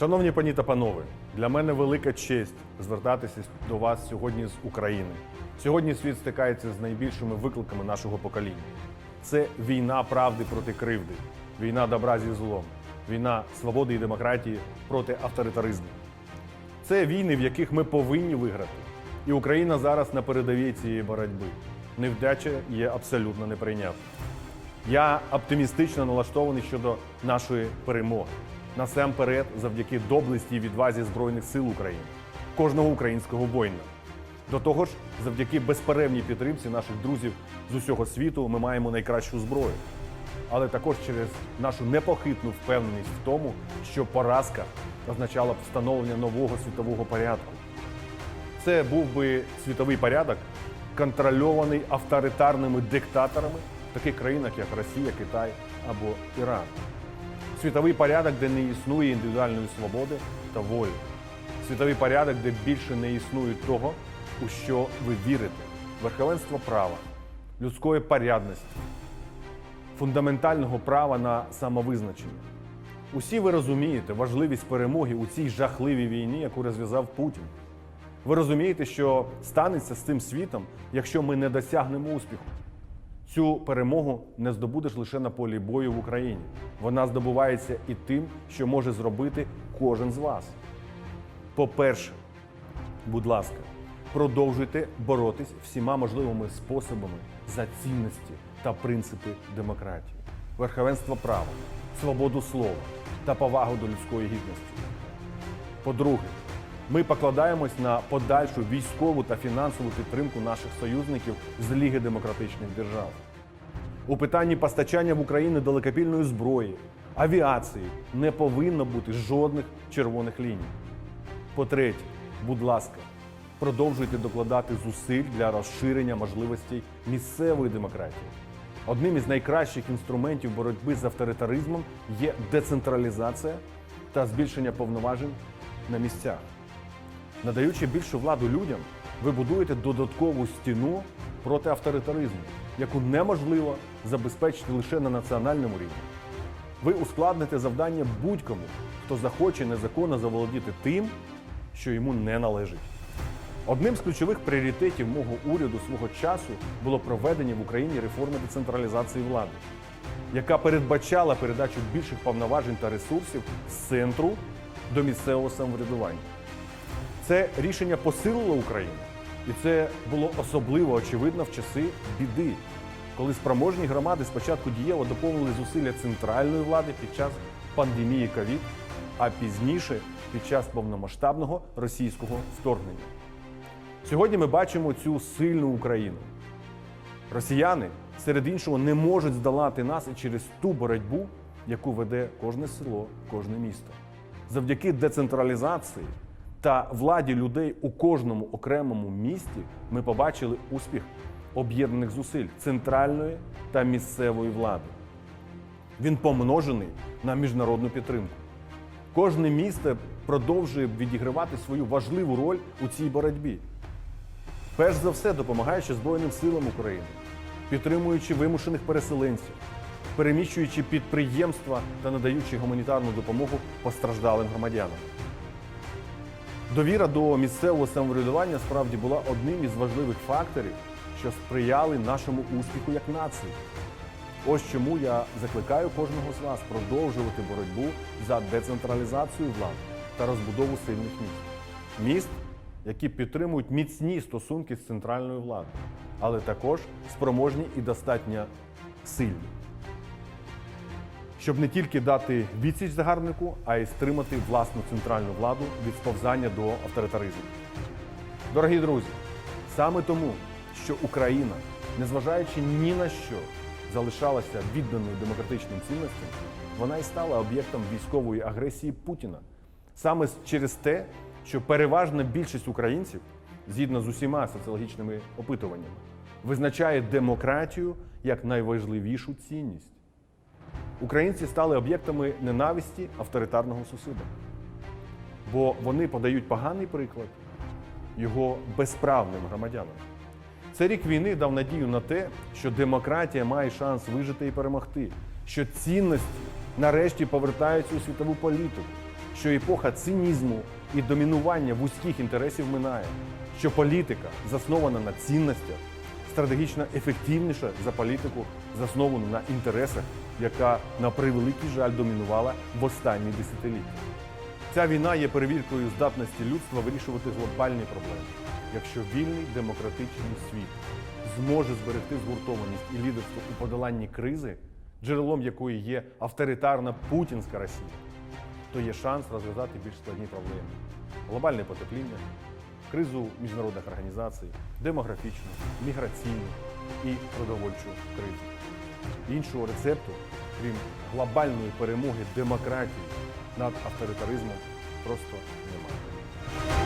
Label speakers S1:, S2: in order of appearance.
S1: Шановні пані та панове, для мене велика честь звертатися до вас сьогодні з України. Сьогодні світ стикається з найбільшими викликами нашого покоління. Це війна правди проти кривди, війна добра зі злом, війна свободи і демократії проти авторитаризму. Це війни, в яких ми повинні виграти. І Україна зараз на передовій цієї боротьби. Невдача є абсолютно неприйнятна. Я оптимістично налаштований щодо нашої перемоги. Насамперед, завдяки доблесті і відвазі Збройних сил України, кожного українського воїна. До того ж, завдяки безперервній підтримці наших друзів з усього світу ми маємо найкращу зброю. Але також через нашу непохитну впевненість в тому, що поразка означала б встановлення нового світового порядку. Це був би світовий порядок, контрольований авторитарними диктаторами в таких країнах, як Росія, Китай або Іран. Світовий порядок, де не існує індивідуальної свободи та волі. Світовий порядок, де більше не існує того, у що ви вірите: верховенство права, людської порядності, фундаментального права на самовизначення. Усі ви розумієте важливість перемоги у цій жахливій війні, яку розв'язав Путін. Ви розумієте, що станеться з цим світом, якщо ми не досягнемо успіху. Цю перемогу не здобудеш лише на полі бою в Україні. Вона здобувається і тим, що може зробити кожен з вас. По-перше, будь ласка, продовжуйте боротись всіма можливими способами за цінності та принципи демократії, верховенства права, свободу слова та повагу до людської гідності. По-друге, ми покладаємось на подальшу військову та фінансову підтримку наших союзників з Ліги демократичних держав. У питанні постачання в Україну далекопільної зброї, авіації не повинно бути жодних червоних ліній. По-третє, будь ласка, продовжуйте докладати зусиль для розширення можливостей місцевої демократії. Одним із найкращих інструментів боротьби з авторитаризмом є децентралізація та збільшення повноважень на місцях. Надаючи більшу владу людям, ви будуєте додаткову стіну проти авторитаризму, яку неможливо забезпечити лише на національному рівні. Ви ускладните завдання будь-кому, хто захоче незаконно заволодіти тим, що йому не належить. Одним з ключових пріоритетів мого уряду свого часу було проведення в Україні реформи децентралізації влади, яка передбачала передачу більших повноважень та ресурсів з центру до місцевого самоврядування. Це рішення посилило Україну, і це було особливо очевидно в часи біди, коли спроможні громади спочатку дієво доповнили зусилля центральної влади під час пандемії ковід, а пізніше під час повномасштабного російського вторгнення. Сьогодні ми бачимо цю сильну Україну. Росіяни, серед іншого, не можуть здолати нас і через ту боротьбу, яку веде кожне село, кожне місто. Завдяки децентралізації та владі людей у кожному окремому місті ми побачили успіх об'єднаних зусиль центральної та місцевої влади. Він помножений на міжнародну підтримку. Кожне місто продовжує відігравати свою важливу роль у цій боротьбі. Перш за все, допомагаючи Збройним силам України, підтримуючи вимушених переселенців, переміщуючи підприємства та надаючи гуманітарну допомогу постраждалим громадянам. Довіра до місцевого самоврядування справді була одним із важливих факторів, що сприяли нашому успіху як нації. Ось чому я закликаю кожного з вас продовжувати боротьбу за децентралізацію влади та розбудову сильних міст. Міст, які підтримують міцні стосунки з центральною владою, але також спроможні і достатньо сильні. Щоб не тільки дати відсіч загарбнику, а й стримати власну центральну владу від сповзання до авторитаризму. Дорогі друзі, саме тому, що Україна, незважаючи ні на що, залишалася відданою демократичним цінностям, вона і стала об'єктом військової агресії Путіна. Саме через те, що переважна більшість українців, згідно з усіма соціологічними опитуваннями, визначає демократію як найважливішу цінність. Українці стали об'єктами ненависті авторитарного сусіда, бо вони подають поганий приклад його безправним громадянам. Цей рік війни дав надію на те, що демократія має шанс вижити і перемогти, що цінності нарешті повертаються у світову політику, що епоха цинізму і домінування вузьких інтересів минає, що політика, заснована на цінностях, стратегічно ефективніша за політику, засновану на інтересах, яка на превеликий жаль домінувала в останні десятиліття. Ця війна є перевіркою здатності людства вирішувати глобальні проблеми. Якщо вільний демократичний світ зможе зберегти згуртованість і лідерство у подоланні кризи, джерелом якої є авторитарна путінська Росія, то є шанс розв'язати більш складні проблеми: глобальне потепління, кризу міжнародних організацій, демографічну, міграційну і продовольчу кризу. Іншого рецепту, крім глобальної перемоги демократії над авторитаризмом, просто немає.